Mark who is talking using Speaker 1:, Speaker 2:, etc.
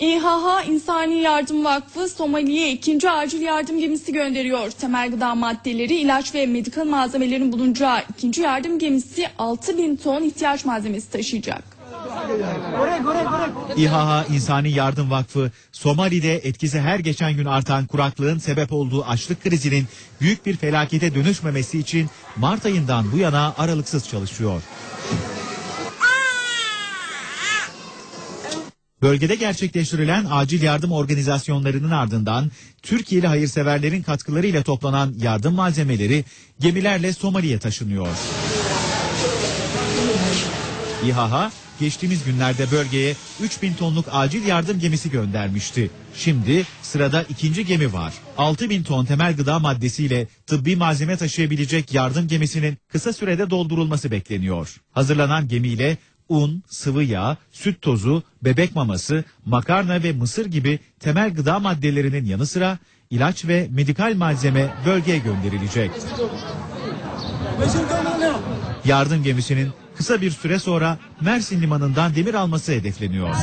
Speaker 1: İHH İnsani Yardım Vakfı Somali'ye ikinci acil yardım gemisi gönderiyor. Temel gıda maddeleri, ilaç ve medikal malzemelerin bulunacağı ikinci yardım gemisi 6000 ton ihtiyaç malzemesi taşıyacak.
Speaker 2: İHH İnsani Yardım Vakfı, Somali'de etkisi her geçen gün artan kuraklığın sebep olduğu açlık krizinin büyük bir felakete dönüşmemesi için Mart ayından bu yana aralıksız çalışıyor. Bölgede gerçekleştirilen acil yardım organizasyonlarının ardından Türkiye'li hayırseverlerin katkılarıyla toplanan yardım malzemeleri gemilerle Somali'ye taşınıyor. İHH geçtiğimiz günlerde bölgeye 3000 tonluk acil yardım gemisi göndermişti. Şimdi sırada ikinci gemi var. 6000 ton temel gıda maddesiyle tıbbi malzeme taşıyabilecek yardım gemisinin kısa sürede doldurulması bekleniyor. Hazırlanan gemiyle un, sıvı yağ, süt tozu, bebek maması, makarna ve mısır gibi temel gıda maddelerinin yanı sıra ilaç ve medikal malzeme bölgeye gönderilecek. Yardım gemisinin kısa bir süre sonra Mersin limanından demir alması hedefleniyor.